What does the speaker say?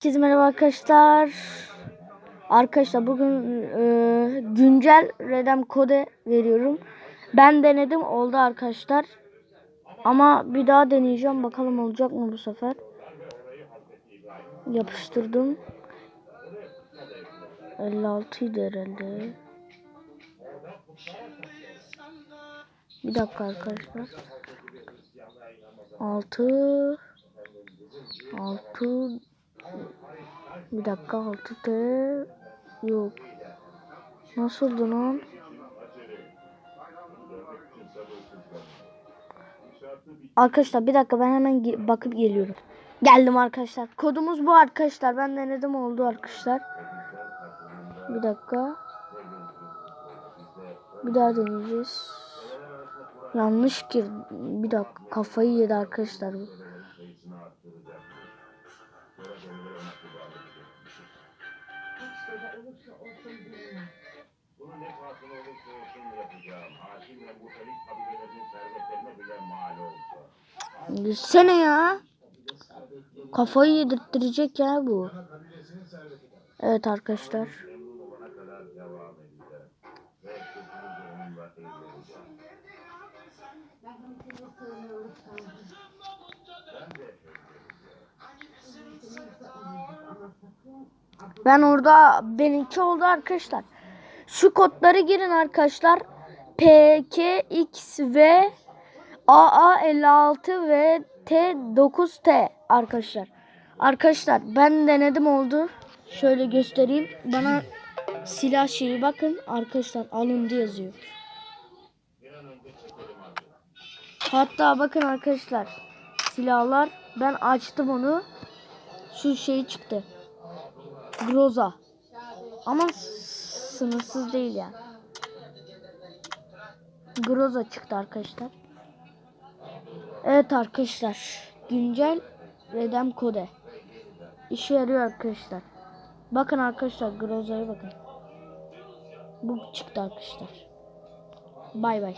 Herkese merhaba arkadaşlar. Arkadaşlar bugün e, güncel Redem kode veriyorum. Ben denedim oldu arkadaşlar. Ama bir daha deneyeceğim. Bakalım olacak mı bu sefer. Yapıştırdım. 56 idi herhalde. Bir dakika arkadaşlar. 6 6 bir dakika 6 T yok. Nasıldı lan? Arkadaşlar bir dakika ben hemen bakıp geliyorum. Geldim arkadaşlar. Kodumuz bu arkadaşlar. Ben denedim oldu arkadaşlar. Bir dakika. Bir daha deneyeceğiz. Yanlış gir. Bir dakika kafayı yedi arkadaşlar bu. Bunu ne pahasına olursa olsun yapacağım. Hakim ve muhtelif kabilelerin servetlerine bile mal olsa. Gitsene ya. Kafayı yedirttirecek ya bu. Evet arkadaşlar. Ben orada benimki oldu arkadaşlar. Şu kodları girin arkadaşlar. PKX ve AA56 ve T9T arkadaşlar. Arkadaşlar ben denedim oldu. Şöyle göstereyim. Bana silah şeyi bakın arkadaşlar alındı yazıyor. Hatta bakın arkadaşlar silahlar ben açtım onu. Şu şey çıktı. Groza. Ama sınırsız değil yani. Groza çıktı arkadaşlar. Evet arkadaşlar. Güncel Redem Kode. İşe yarıyor arkadaşlar. Bakın arkadaşlar Groza'ya bakın. Bu çıktı arkadaşlar. Bay bay.